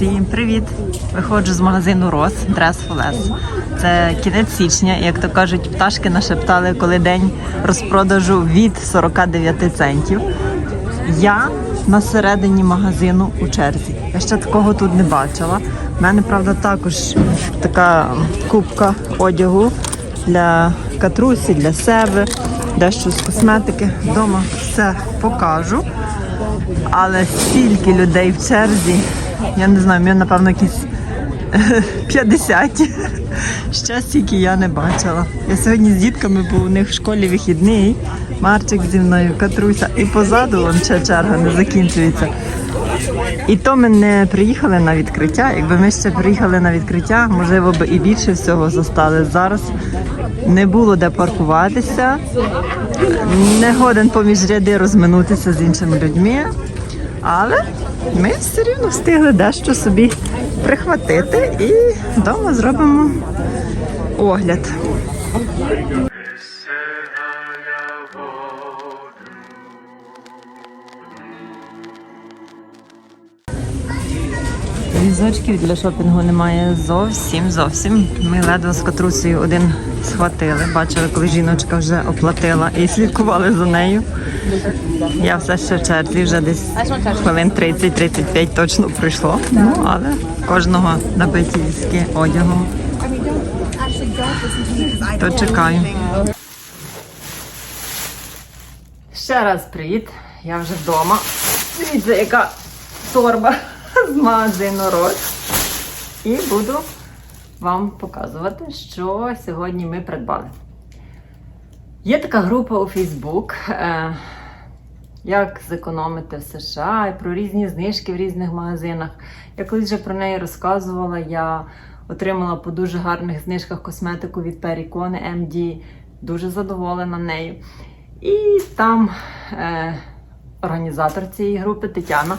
Всім привіт! Виходжу з магазину Рос Dress for Less. Це кінець січня, як то кажуть, пташки нашептали, коли день розпродажу від 49 центів. Я на середині магазину у черзі. Я ще такого тут не бачила. У мене, правда, також така кубка одягу для катрусі, для себе, дещо з косметики. Вдома все покажу. Але стільки людей в черзі, я не знаю, мені напевно якісь 50. Ще стільки я не бачила. Я сьогодні з дітками був у них в школі вихідний. Марчик зі мною, Катруся, і позаду вон ще черга не закінчується. І то ми не приїхали на відкриття. Якби ми ще приїхали на відкриття, можливо б і більше всього застали. Зараз не було де паркуватися, не годен поміж ряди розминутися з іншими людьми. Але ми все рівно встигли дещо собі прихватити і вдома зробимо огляд. Візочків для шопінгу немає зовсім зовсім. Ми ледве з катрусею один схватили. Бачили, коли жіночка вже оплатила і слідкували за нею. Я все ще в черзі, вже десь хвилин 30-35 точно пройшло. Ну, але кожного набиті візки одягом. То чекаю. Ще раз привіт. Я вже вдома. Дивіться, яка торба з магазину Рот. І буду вам показувати, що сьогодні ми придбали. Є така група у Facebook, е, як зекономити в США і про різні знижки в різних магазинах. Я колись вже про неї розказувала. Я отримала по дуже гарних знижках косметику від Pericone MD. Дуже задоволена нею. І там е, організатор цієї групи Тетяна.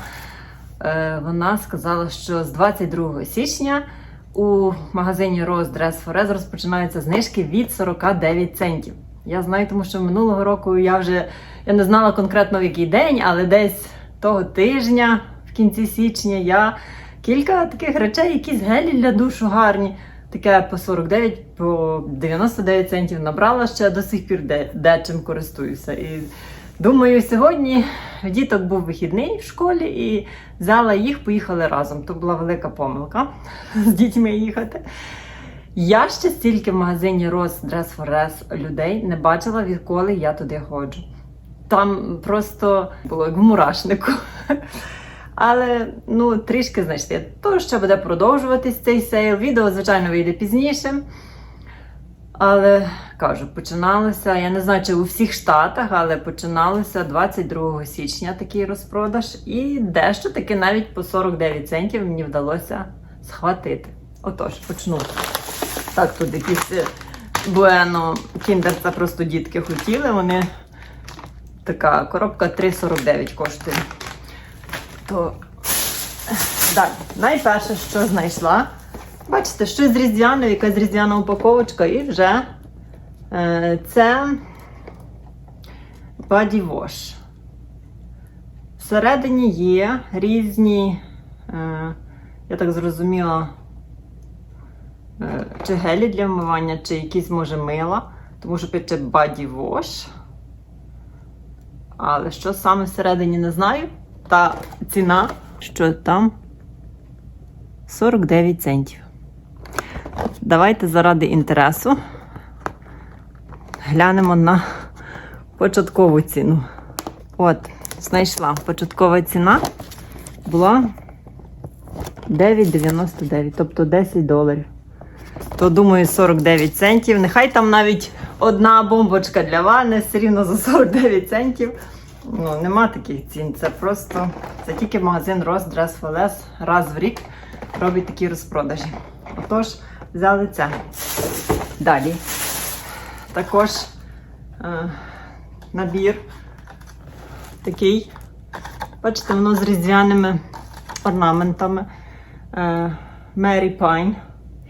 Е, вона сказала, що з 22 січня у магазині Rose Dress for розпочинаються знижки від 49 центів. Я знаю, тому що минулого року я вже я не знала конкретно в який день, але десь того тижня, в кінці січня, я кілька таких речей, якісь гелі для душу гарні. Таке по 49, по 99 центів набрала ще до сих пір де, дечим користуюся. І думаю, сьогодні діток був вихідний в школі і взяла їх, поїхали разом. То була велика помилка з дітьми їхати. Я ще стільки в магазині Rose Dress for Less людей не бачила, відколи я туди ходжу. Там просто було як в мурашнику. Але ну, трішки знайшли. То ще буде продовжуватись цей сейл. Відео, звичайно, вийде пізніше. Але кажу, починалося, я не знаю, чи у всіх штатах, але починалося 22 січня такий розпродаж. І дещо таки навіть по 49 центів мені вдалося схватити. Отож, почну. Так, тут якісь Bueno Kinder, це просто дітки хотіли. Вони така коробка 3,49 коштує. То далі. Найперше, що знайшла. Бачите, щось з різдвяного, якась різдвяна упаковочка, і вже е, це Wash. Всередині є різні, е, я так зрозуміла, е, чи гелі для вмивання, чи якісь, може, мила, тому що Body Wash. Але що саме всередині не знаю. Та ціна, що там 49 центів. Давайте заради інтересу глянемо на початкову ціну. От, знайшла початкова ціна була 9,99, тобто 10 доларів. То, думаю, 49 центів. Нехай там навіть одна бомбочка для ванни, все рівно за 49 центів. Ну, нема таких цін. Це просто це тільки магазин Rose Dress for Less раз в рік робить такі розпродажі. Отож, взяли це. Далі. Також е, набір такий. Бачите, воно з різдвяними орнаментами. Е, Mary Pine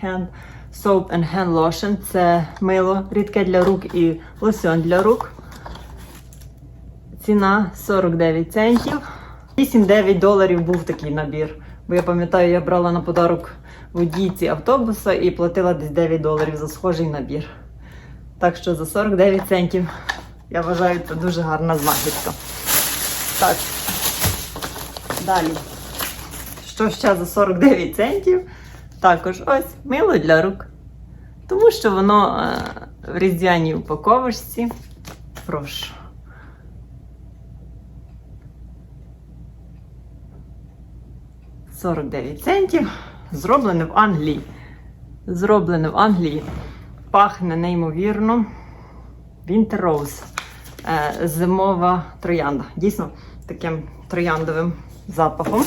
Hand Soap and Hand Lotion. Це мило рідке для рук і лосьон для рук. Ціна 49 центів. 8-9 доларів був такий набір. Бо я пам'ятаю, я брала на подарок водійці автобуса і платила десь 9 доларів за схожий набір. Так що за 49 центів я вважаю, це дуже гарна знахідка. Так. Далі. Що ще за 49 центів? Також ось мило для рук. Тому що воно е, в різдвяній упаковочці. Прошу. – 49 центів. Зроблене в Англії. Зроблене в Англії. Пахне неймовірно. Winter Rose. Е, зимова троянда. Дійсно, таким трояндовим запахом.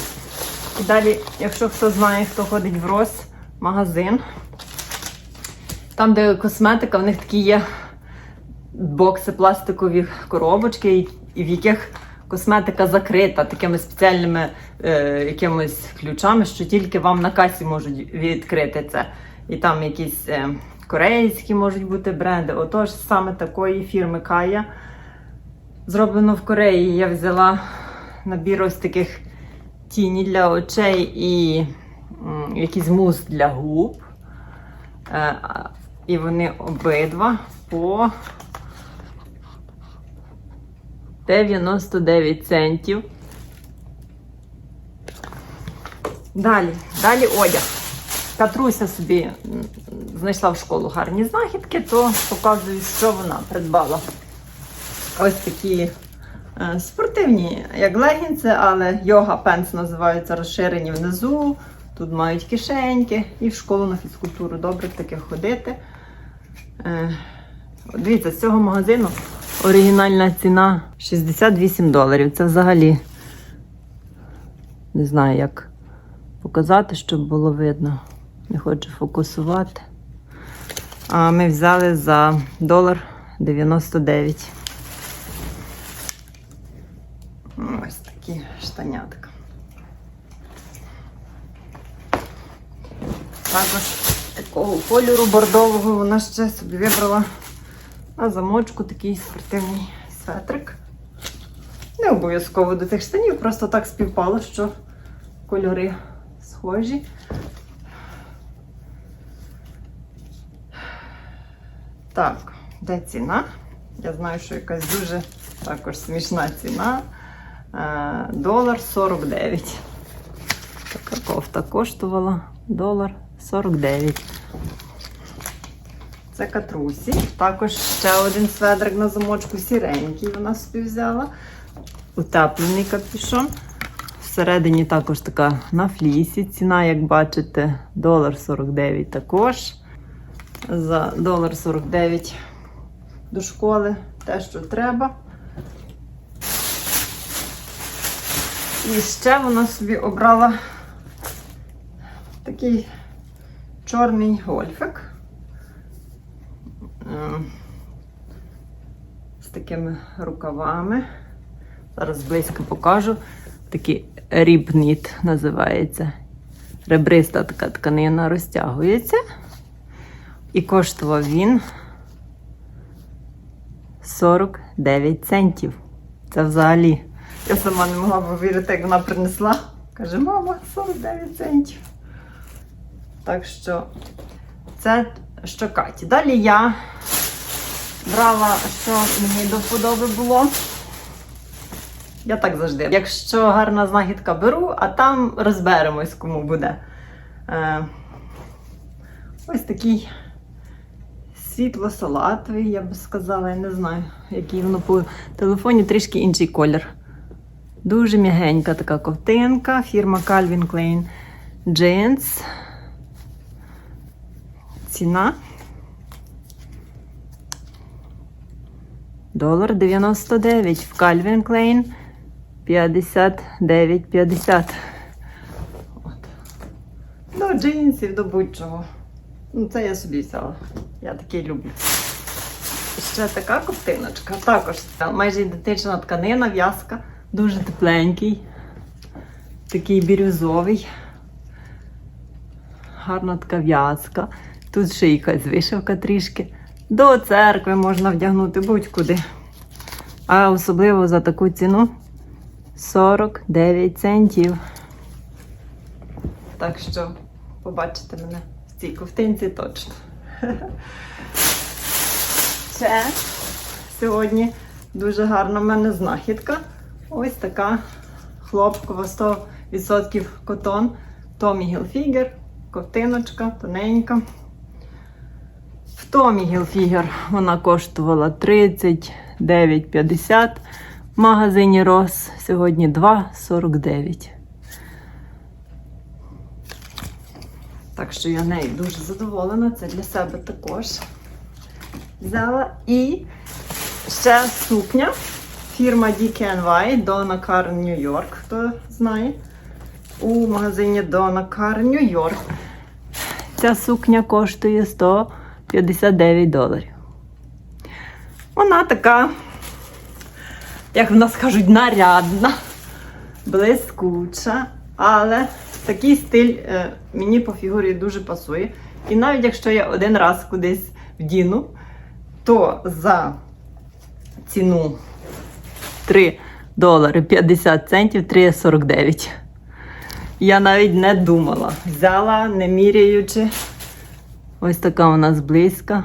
І далі, якщо хто знає, хто ходить в Рос, магазин. Там, де косметика, в них такі є бокси, пластикові коробочки, в яких косметика закрита такими спеціальними е, якимись ключами, що тільки вам на касі можуть відкрити це. І там якісь е, корейські можуть бути бренди. Отож, саме такої фірми Кая. Зроблено в Кореї. Я взяла набір ось таких тіні для очей і м, якийсь мус для губ. Е, і вони обидва по 99 центів. Далі, далі одяг. Катруся собі знайшла в школу гарні знахідки, то показую, що вона придбала. Ось такі е, спортивні, як легінці, але йога пенс називаються розширені внизу. Тут мають кишеньки і в школу на фізкультуру добре в таких ходити. Е, Дивіться, з цього магазину оригінальна ціна 68 доларів. Це взагалі не знаю, як показати, щоб було видно. Не хочу фокусувати. А ми взяли за долар 99. Ось такі штанятка. Також такого кольору бордового вона ще собі вибрала на замочку такий спортивний светрик. Не обов'язково до тих штанів, просто так співпало, що кольори схожі. Так, де ціна? Я знаю, що якась дуже також смішна ціна. Е, Долар 49. Така кофта коштувала долар 49. Це катрусі. Також ще один сведрик на замочку сіренький вона собі взяла. Утеплений капюшон. Всередині також така на флісі. Ціна, як бачите, долар 49 також. За долар 49 до школи те, що треба. І ще вона собі обрала такий чорний гольфик. Ем, З такими рукавами. Зараз близько покажу. Такий рібніт називається. Ребриста така тканина розтягується. І коштував він 49 центів. Це взагалі. Я сама не могла повірити, як вона принесла. Каже, мама, 49 центів. Так що це що Каті. Далі я брала, що мені до вподоби було. Я так завжди. Якщо гарна знахідка беру, а там розберемось, кому буде. Е, ось такий світло-салатовий, я би сказала, я не знаю, який воно по телефоні трішки інший колір. Дуже м'ягенька така ковтинка, фірма Calvin Klein Jeans. Ціна. Долар 99 в Calvin Klein 59,50. До джинсів, до будь-чого. Ну, це я собі взяла. Я такий люблю. Ще така ковтиночка. Також майже ідентична тканина, в'язка. Дуже тепленький. Такий бірюзовий. Гарна така в'язка. Тут ще якась вишивка трішки. До церкви можна вдягнути будь-куди. А особливо за таку ціну 49 центів. Так що побачите мене в цій ковтинці точно. Ще сьогодні дуже гарна в мене знахідка. Ось така хлопкова 100% котон Tommy Hilfiger. Ковтиночка тоненька. В Tommy Hilfiger вона коштувала 39,50. В магазині Рос сьогодні 2,49. Так що я нею дуже задоволена. Це для себе також взяла. І ще сукня. Фірма DKNY Donna Car New York, хто знає. У магазині Donna Car New York. Ця сукня коштує 159 доларів. Вона така, як в нас кажуть, нарядна, блискуча, але такий стиль е, мені по фігурі дуже пасує. І навіть якщо я один раз кудись вдіну, то за ціну 3 долари 50 центів 3,49. Я навіть не думала. Взяла, не міряючи. Ось така у нас близька.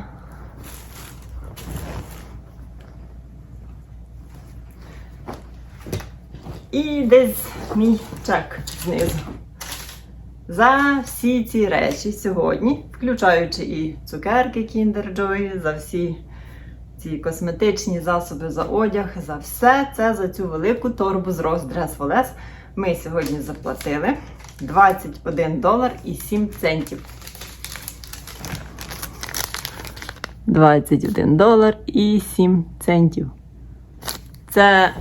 І десь мій чек знизу. За всі ці речі сьогодні, включаючи і цукерки Kinder Joy, за всі ці косметичні засоби за одяг, за все це за цю велику торбу з for Less ми сьогодні заплатили 21 долар і 7 центів. 21 долар і 7 центів. Це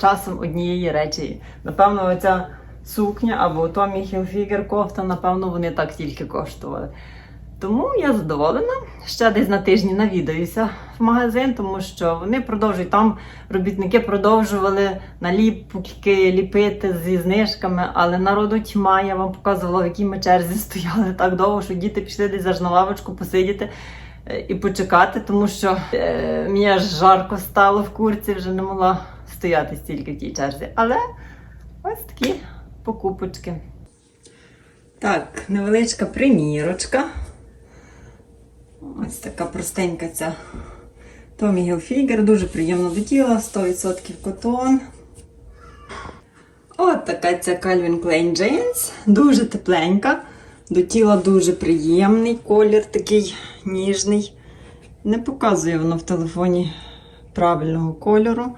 часом однієї речі. Напевно, оця сукня або Tommy Hilfiger кофта, напевно, вони так тільки коштували. Тому я задоволена. Ще десь на тижні навідаюся в магазин, тому що вони продовжують там. Робітники продовжували наліпки ліпити зі знижками, але народу тьма. Я вам показувала, в якій ми черзі стояли так довго, що діти пішли десь аж на лавочку посидіти і почекати, тому що е, мені аж жарко стало в курці, вже не могла стояти стільки в тій черзі. Але ось такі покупочки. Так, невеличка примірочка. Ось така простенька ця Tommy Hilfiger, дуже приємно до тіла, 100% котон. От така ця Calvin Klein Jeans, дуже тепленька, до тіла дуже приємний колір, такий ніжний. Не показує воно в телефоні правильного кольору.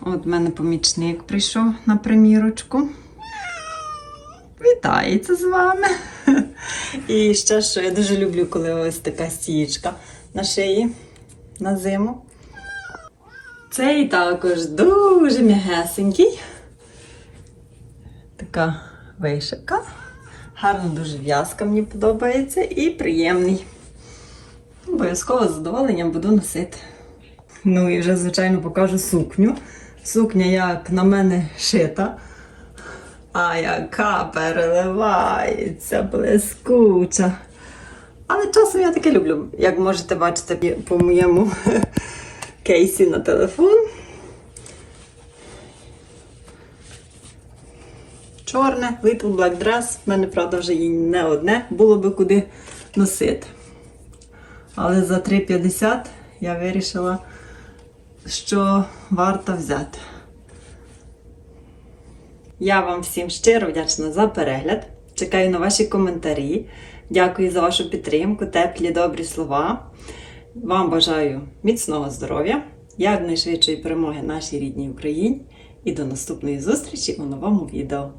От в мене помічник прийшов на примірочку. Вітається з вами. І ще що я дуже люблю, коли ось така стічка на шиї на зиму. Цей також дуже м'ягесенький. Така вишивка. Гарно дуже в'язка мені подобається і приємний. Обов'язково з задоволенням буду носити. Ну і вже, звичайно, покажу сукню. Сукня, як на мене, шита. А яка переливається, блискуча. Але часом я таке люблю, як можете бачити по моєму кейсі на телефон. Чорне, Little Black Dress. В мене, правда, вже її не одне, було би куди носити. Але за 3,50 я вирішила, що варто взяти. Я вам всім щиро вдячна за перегляд. Чекаю на ваші коментарі. Дякую за вашу підтримку, теплі, добрі слова. Вам бажаю міцного здоров'я, якнайшвидшої перемоги нашій рідній Україні і до наступної зустрічі у новому відео.